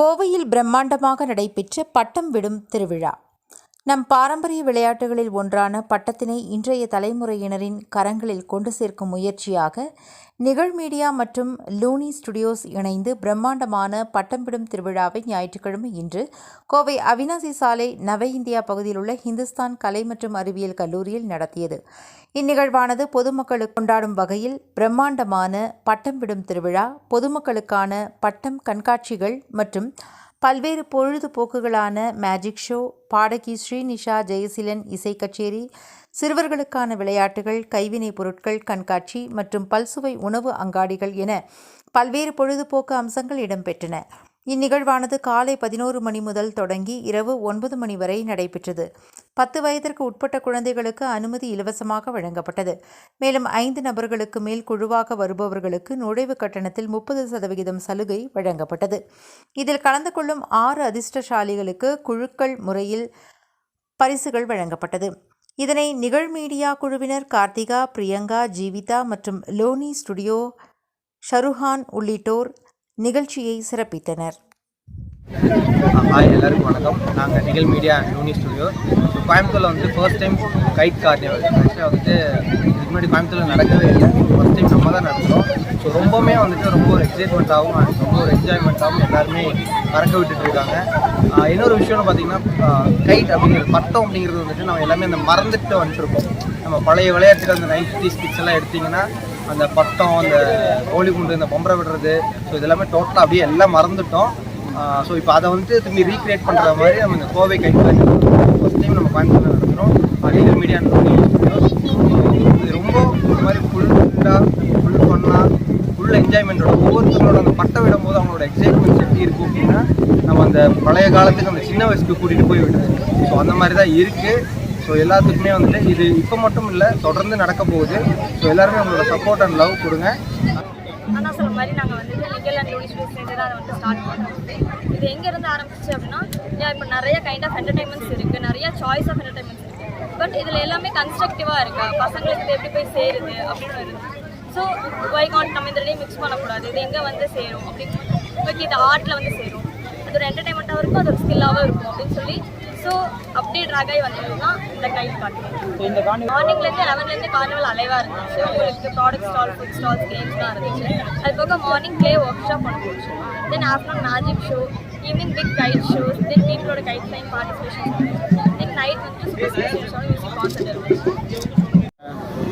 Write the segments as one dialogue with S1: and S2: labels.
S1: கோவையில் பிரம்மாண்டமாக நடைபெற்ற பட்டம் விடும் திருவிழா. நம் பாரம்பரிய விளையாட்டுகளில் ஒன்றான பட்டத்தினை இன்றைய தலைமுறையினரின் கரங்களில் கொண்டு சேர்க்கும் முயற்சியாக நிகழ் மீடியா மற்றும் லூனி ஸ்டுடியோஸ் இணைந்து பிரம்மாண்டமான பட்டம்பிடும் திருவிழாவை ஞாயிற்றுக்கிழமை இன்று கோவை அவினாசி சாலை நவ இந்தியா பகுதியில் உள்ள ஹிந்துஸ்தான் கலை மற்றும் அறிவியல் கல்லூரியில் நடத்தியது. இந்நிகழ்வானது பொதுமக்களுக்கு கொண்டாடும் வகையில் பிரம்மாண்டமான பட்டம்பிடும் திருவிழா பொதுமக்களுக்கான பட்டம் கண்காட்சிகள் மற்றும் பல்வேறு பொழுதுபோக்குகளான மேஜிக் ஷோ பாடகி ஸ்ரீநிஷா ஜெயசீலன் இசை கச்சேரி சிறுவர்களுக்கான விளையாட்டுகள் கைவினைப் பொருட்கள் கண்காட்சி மற்றும் பல்சுவை உணவு அங்காடிகள் என பல்வேறு பொழுதுபோக்கு அம்சங்கள் இடம்பெற்றன. இந்நிகழ்வானது காலை பதினோரு மணி முதல் தொடங்கி இரவு ஒன்பது மணி வரை நடைபெற்றது. பத்து வயதிற்கு உட்பட்ட குழந்தைகளுக்கு அனுமதி இலவசமாக வழங்கப்பட்டது. மேலும் ஐந்து நபர்களுக்கு மேல் குழுவாக வருபவர்களுக்கு நுழைவு கட்டணத்தில் முப்பது சதவிகிதம் சலுகை வழங்கப்பட்டது. இதில் கலந்து கொள்ளும் ஆறு அதிர்ஷ்டசாலிகளுக்கு குழுக்கள் முறையில் பரிசுகள் வழங்கப்பட்டது. இதனை நிகழ் மீடியா குழுவினர் கார்த்திகா பிரியங்கா ஜீவிதா மற்றும் லோனி ஸ்டுடியோ ஷருஹான் உள்ளிட்டோர் நிகழ்ச்சியை சிறப்பித்தனர்.
S2: ஹாய் எல்லாருக்கும் வணக்கம். நாங்கள் நிகழ் media and uni studio. So கோயம்புத்தூரில் வந்து ஃபர்ஸ்ட் டைம் கைட் கார்னிவல் ஆக்சுவலாக வந்துட்டு இதுக்கு முன்னாடி கோயம்புத்தூரில் நடக்கவே இல்லை. ஃபர்ஸ்ட் டைம் நம்ம தான் நடத்துகிறோம் ஸோ ரொம்பவுமே வந்துட்டு ரொம்ப ஒரு எக்ஸைட்மெண்ட்டாகவும் ரொம்ப ஒரு என்ஜாய்மெண்ட்டாகவும் எல்லாருமே பறக்க விட்டுட்டு இருக்காங்க. இன்னொரு விஷயம்னு பார்த்தீங்கன்னா கைட் அப்படிங்கிறது பட்டம் அப்படிங்கிறது வந்துட்டு நம்ம எல்லாமே அந்த மறந்துட்டு வந்துட்டுருக்கோம் நம்ம பழைய விளையாட்டுகள் அந்த நைன்டி ஸ்கிட்ஸ் எல்லாம் எடுத்திங்கன்னா அந்த பட்டம் அந்த கோழி குண்டு இந்த பொம்பரை விடுறது ஸோ இதெல்லாமே டோட்டலாக அப்படியே எல்லாம் மறந்துட்டோம். ஸோ இப்போ அதை வந்து திரும்பி ரீக்ரியேட் பண்ணுற மாதிரி நம்ம இந்த கோவை கண்காட்சி ஃபஸ்ட் டைம் நம்ம கோயம்புத்தூரில் நடத்துகிறோம் லீகல் மீடியா இது ரொம்ப இந்த மாதிரி ஃபுல்லாக ஃபுல் ஃபன்னாக ஃபுல் என்ஜாய்மெண்ட்டோட ஒவ்வொருத்தரோட அந்த பட்டம் விடும்போது அவங்களோட எக்ஸைட்மெண்ட்ஸ் எப்படி இருக்கும் அப்படின்னா நம்ம அந்த பழைய காலத்துக்கு அந்த சின்ன வயசுக்கு கூட்டிகிட்டு போய் விடுறது. ஸோ அந்த மாதிரி தான் இருக்குது ஸோ எல்லாத்துக்குமே வந்துட்டு இது இப்போ மட்டும் இல்லை தொடர்ந்து நடக்க போகுது. ஸோ எல்லாருமே உங்களோட சப்போர்ட் அண்ட் லவ் கொடுங்க.
S3: அண்ணா சொன்ன மாதிரி நாங்கள் வந்துட்டு அண்ட் அண்ட் யூனிவர்சிட்டி சேர்ந்து தான் அதை வந்து ஸ்டார்ட் பண்ணோம் இது எங்கேருந்து ஆரம்பிச்சு அப்படின்னா இப்போ நிறைய கைண்ட் ஆஃப் என்டர்டைன்மெண்ட்ஸ் இருக்குது நிறைய சாய்ஸ் ஆஃப் என்டர்டைன்மெண்ட்ஸ் இருக்குது பட் இதில் எல்லாமே கன்ஸ்ட்ரக்டிவாக இருக்கா? பசங்களுக்கு இது எப்படி போய் சேருது அப்படின்னு இருக்குது ஸோ வைகான் நம்ம இந்த மிக்ஸ் பண்ணக்கூடாது? இது எங்கே வந்து சேரும் அப்படின்னு. ஓகே இது ஆர்ட்டில் வந்து சேரும். அது ஒரு என்டர்டைன்மெண்ட்டாகவும் இருக்கும் அது ஒரு ஸ்கில்லாகவும் இருக்கும் அப்படின்னு சொல்லி ஸோ அப்படியே ட்ராக் ஆகி வந்தது தான் இந்த கைட் கார்னிவல் மார்னிங்லேருந்து லெவன்லேருந்து கார்னிவல் அலைவாக இருந்துச்சு. உங்களுக்கு product stall food stalls games தான் இருந்துச்சு. அது போக மார்னிங் ப்ளே ஒர்க் ஷாப் ஒன்று போச்சு then afternoon magic show evening big kite shows then பீப்புளோட kite flying participation then night வந்து மியூசிக் கான்சர்ட் இருந்துச்சு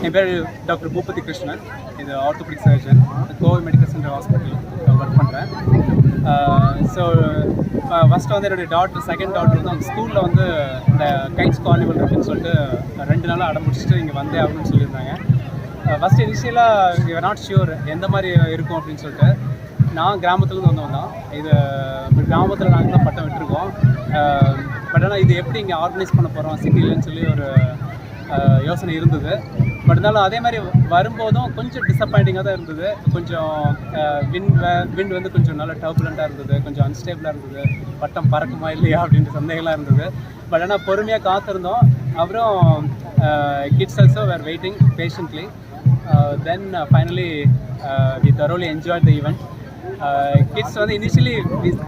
S4: என் பேர் டாக்டர் பூபதி கிருஷ்ணன். இது orthopaedic surgeon Kovai medical centre hospital work பண்ணுறேன் ஸோ ஃபஸ்ட்டு வந்து என்னுடைய டாக்டர் செகண்ட் டாக்டர் வந்து அவங்க ஸ்கூலில் வந்து இந்த கைட்ஸ் கார்னிவல் இருக்குன்னு சொல்லிட்டு ரெண்டு நாளாக அடம் முடிச்சுட்டு இங்கே வந்தே அப்படின்னு சொல்லியிருந்தாங்க. ஃபஸ்ட்டு இனிஷியலாக யூ நாட் ஷியூர் எந்த மாதிரி இருக்கும் அப்படின்னு சொல்லிட்டு நான் கிராமத்துலேருந்து வந்தவன் தான். இது கிராமத்தில் நாங்கள் தான் பட்டம் விட்டுருக்கோம். பட் ஆனால் இது எப்படி இங்கே ஆர்கனைஸ் பண்ண போகிறோம் சிட்டிலன்னு சொல்லி ஒரு யோசனை இருந்தது. பட் இருந்தாலும் அதே மாதிரி வரும்போதும் கொஞ்சம் டிசப்பாயிண்டிங்காக தான் இருந்தது. கொஞ்சம் விண்ட் விண்ட் வந்து கொஞ்சம் நல்லா டர்புலண்ட்டாக இருந்தது. கொஞ்சம் அன்ஸ்டேபிளாக இருந்தது. பட்டம் பறக்குமா இல்லையா அப்படின்ற சந்தேகம்லாம் இருந்தது. பட் ஆனால் பொறுமையாக காத்திருந்தோம். அப்புறம் kids also were waiting patiently then finally we thoroughly enjoy the event kids வந்து initially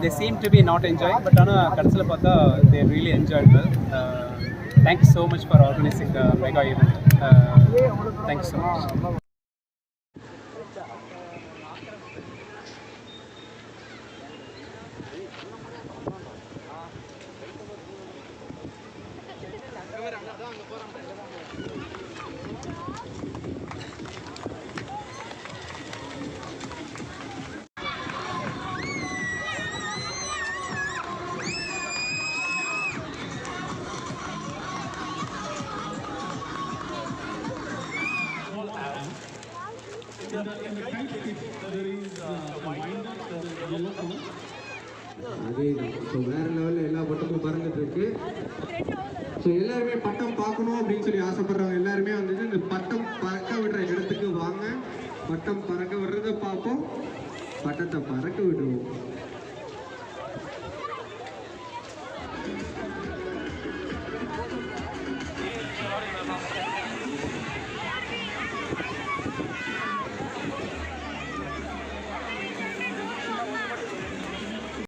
S4: they seem to be not enjoy but ஆனால் கடைசியில் பார்த்தா they really enjoy thank you so much for organising the mega event thank you so much
S5: அதே தான். So வேற லெவலில் எல்லா பட்டமும் பறந்துட்டு இருக்கு. ஸோ எல்லாருமே பட்டம் பார்க்கணும் அப்படின்னு சொல்லி ஆசைப்படுறவங்க எல்லாருமே வந்துட்டு இந்த பட்டம் பறக்க விடுற இடத்துக்கு வாங்க. பட்டம் பறக்க விடுறத பார்ப்போம். பட்டத்தை பறக்க விடுவோம்.